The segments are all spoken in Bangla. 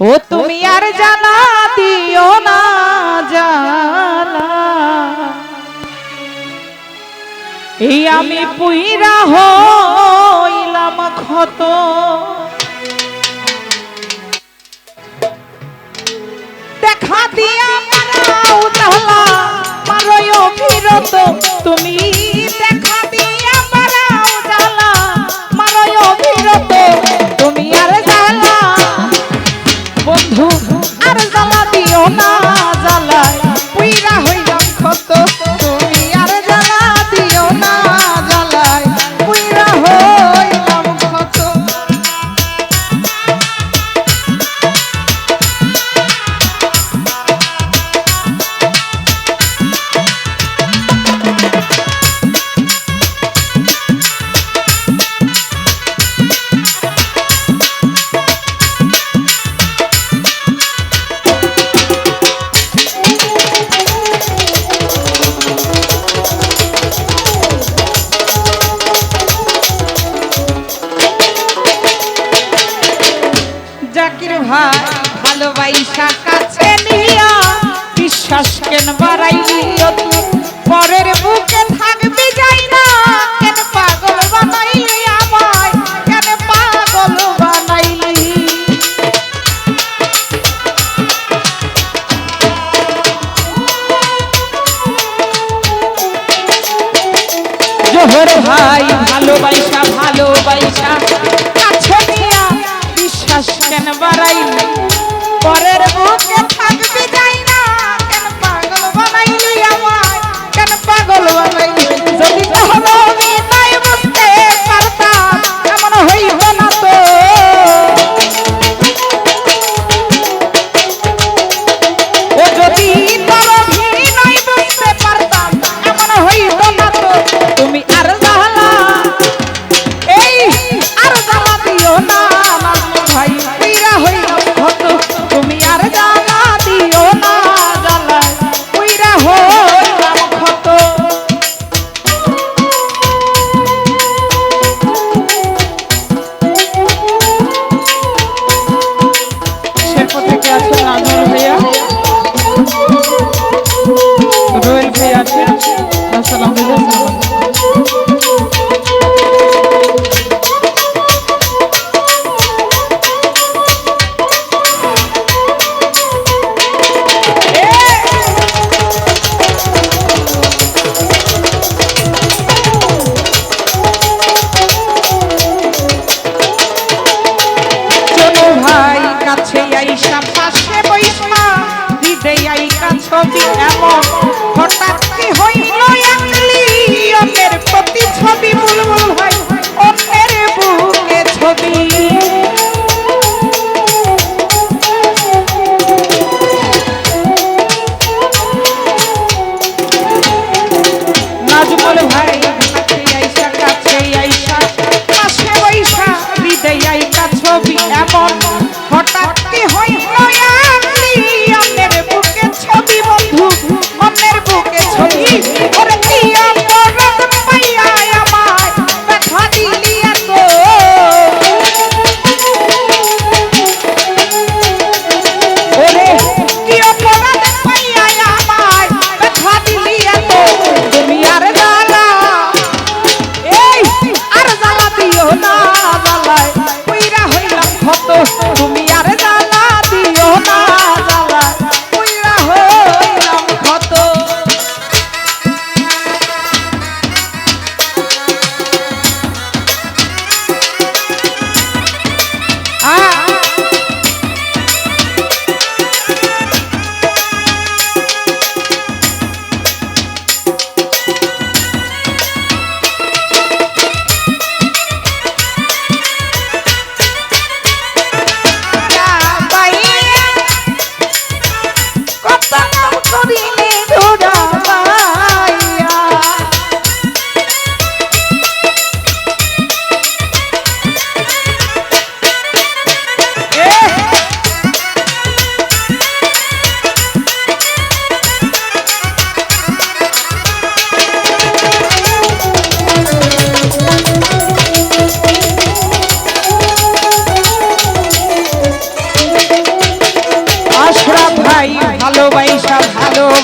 ও তুমি আর জানা দিও না, জানা। এই আমি পুইরা হইলাম ক্ষত। দেখা দিয়া তাহলা মারয় ফিরত তুমি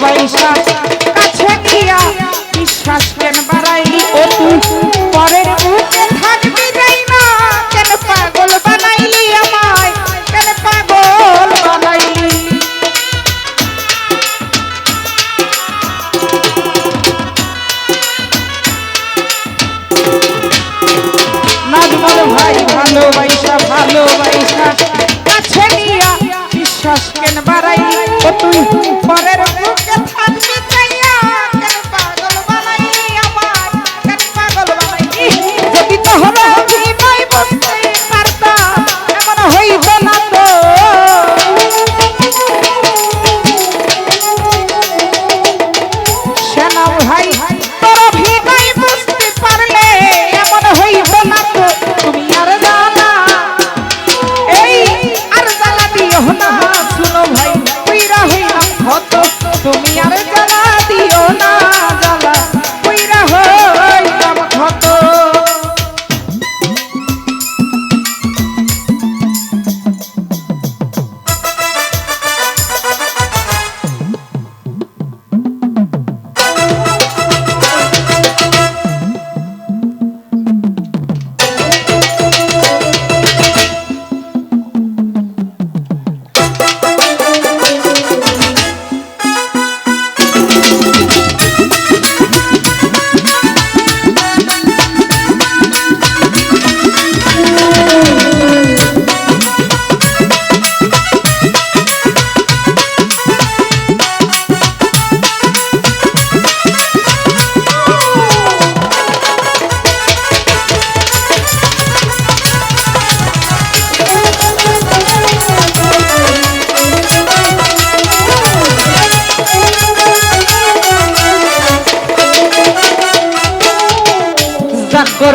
vibration.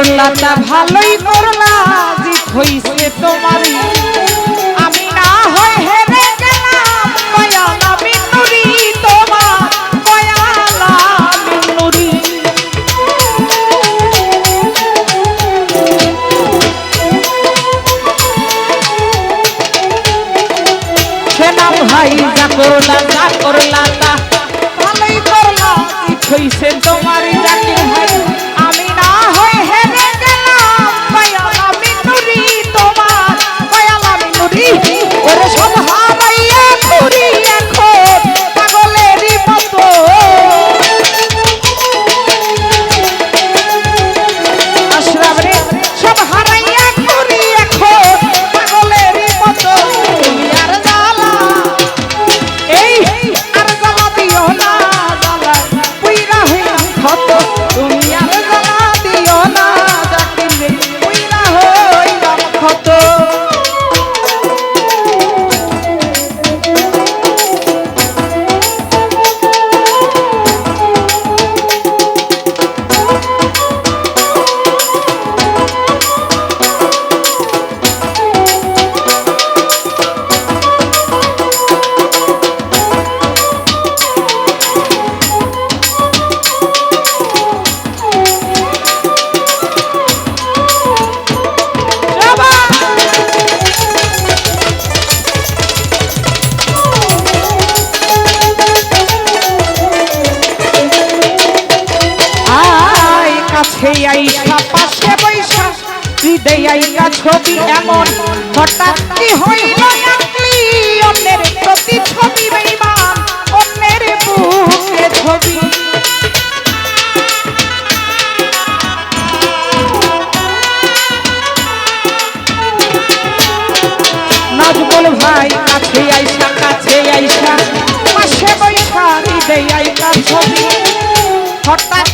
করলা ভালোই করলা, যে হইছে তোমার আমি না হয় হেরে গেলাম কয়ালা আমি তোমার কয়ালা আমি নুরি সেনাম ভাই যা করলা যা করলা তা ভালোই করলা জিত হইছে তোমারই। কাছে আইসা পাশে বৈশা হৃদয় আইকা ছবি এমন। হঠাৎ কি হইল অন্যের প্রতি ছবি বেইমান, অন্যের বুকে ছবি। নাজবল ভাই কাছে আইসা কাছে আইসা, পাশে বৈশা হৃদয় আইকা ছবি। হঠাৎ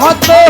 হতে